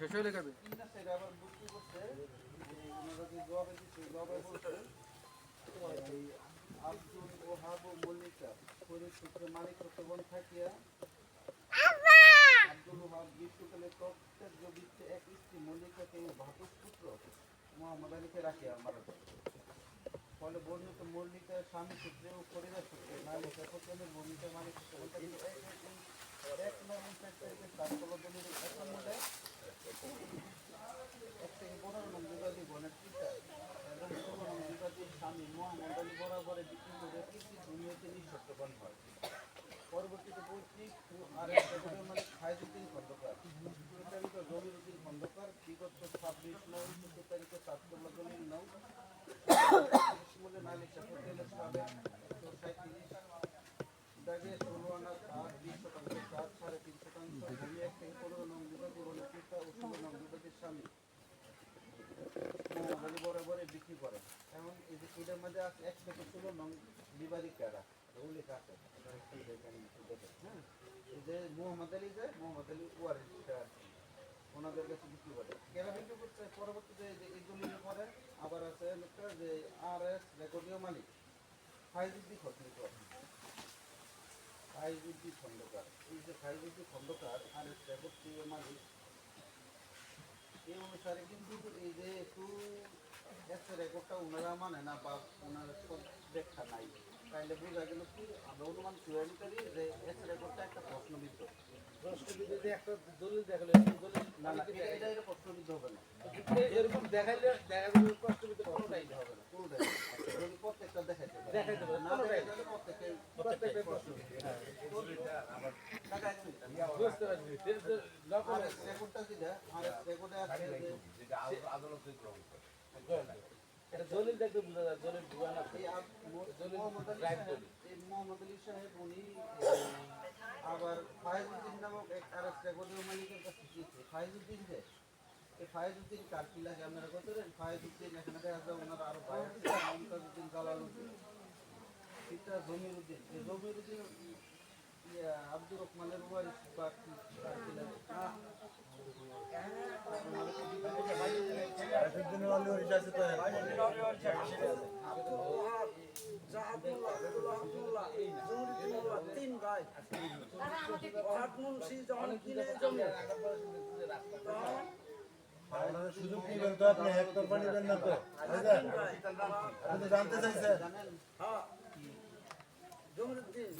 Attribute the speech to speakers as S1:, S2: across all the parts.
S1: শেষ হয়ে
S2: এই আব্দুল ওহাব মল্লিকা সূত্রে মালিক বন থাকিয়া আব্দুল ওহাব গ্রীষ্মকালে প্রত্যেক বৃত্তে এক স্ত্রী মল্লিকাকে ও ভাতুষ পুত্র মোহাম্মদ আলীকে রাখিয়া মারা ফলে বর্ণিত মল্লিকা স্বামী সূত্রে ও পরিবার সূত্রে মালিক একত্রে মল্লিকা মালিক সূত্রে বলতে কিন্তু এই- এই- এই এক নয় ফ্যাক্টরিকে তার কলদলের এক নম্বরে এক থেকে পনেরো নম্বর বিবাদী বনের পিতা এবং ষোলো নম্বর বিবাদীর স্বামী মোহাম্মদ আলী বরাবরে বিক্রি করে কৃষি দুনিয়াতে নিঃশর্তবান হয় পরবর্তীতে পৈতৃক ও আর এক জাতীয় মালিক খায়জুদ্দিন খন্দকার প্রচারিত জমিরুদ্দিন খন্দকার বিগত ছাব্বিশ নয় চোদ্দ তারিখে সাতকল্লা দলিল নৌ মূল্যে নালিশ হোটেলের সাবেক একশো সাঁত্রিশ দাগে ষোলো আনা সাত বিশ শতাংশ সাত সাড়ে তিন শতাংশ ভূমি এক থেকে পনেরো নং বিবাদী বনের পিতা ও ষোলো নং বিবাদীর স্বামী মোহাম্মদ আলী বরাবরে বিক্রি করে মধ্যে আছে হ্যাঁ মোহাম্মদ আলী যে, মোহাম্মদ আলী ওয়ারিসটা আর ওনাদের কাছে বিক্রি করে কেনা বিক্রি করছে পরবর্তীতে এই যে এই দলিল করে আবার আছে একটা যে আর এস রেকর্ডীয় মালিক। ফাইজুদ্দি খন্দকার ফাইজুদ্দি খন্দকার। এই যে ফাইজুদ্দি খন্দকার আর এস মালিক। এই অনুসারে কিন্তু এই যে একটু একটা রেকর্ডটা ওনারা মানে না বা ওনার ব্যাখ্যা নাই। তাইলে বোঝা গেল কি আমরা অনুমান করে নিতে পারি যে একটা রেকর্ডটা একটা প্রশ্নবিদ্ধ।
S3: প্রশ্নবিদ্ধ একটা দলিল দেখাল দলিল
S2: না না এটা প্রশ্নবিদ্ধ হবে না।
S3: এরকম দেখাইলে দেখা এটা দলিল দেখতে বোঝা যায় দলিল ভুয়া না।
S2: মোহাম্মদ আলী সাহেব উনি আবার ফাইজুদ্দিন নামক এক আর এক রেকর্ডের মালিকের কাছে গিয়েছে। ফাইজুদ্দিন যে এই ফাইজুদ্দিন কার কি লাগে আপনারা কত এখানে দেখা যায় ওনার আরও ভাই আছে ওয়ারিস বা কি কি
S4: তিন কিনে
S5: সুযোগ নিবেন তো আপনি? একতরফা নিবেন না তো জানতে চাইছেন
S2: জানেন
S4: হ্যাঁ জমিরুদ্দিন জমিরুদ্দিন
S2: এই যে জমিরুদ্দিন প্রধান এই জমিরুদ্দিন প্রধানের পিতার নাম কি জানেন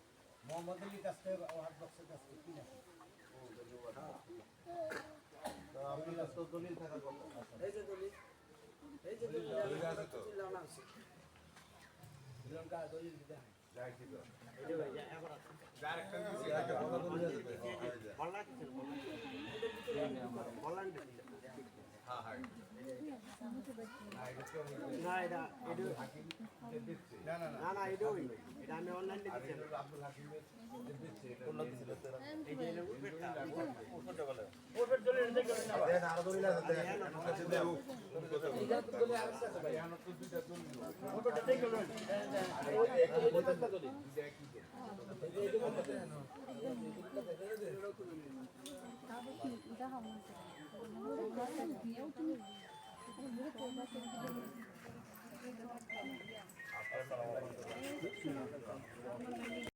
S5: মোহাম্মদ আলীর কাছ থেকে হাট বক্সের কাছ থেকে কিনে
S4: না না না এটা আমি অনলাইনে দিচ্ছি।
S6: I don't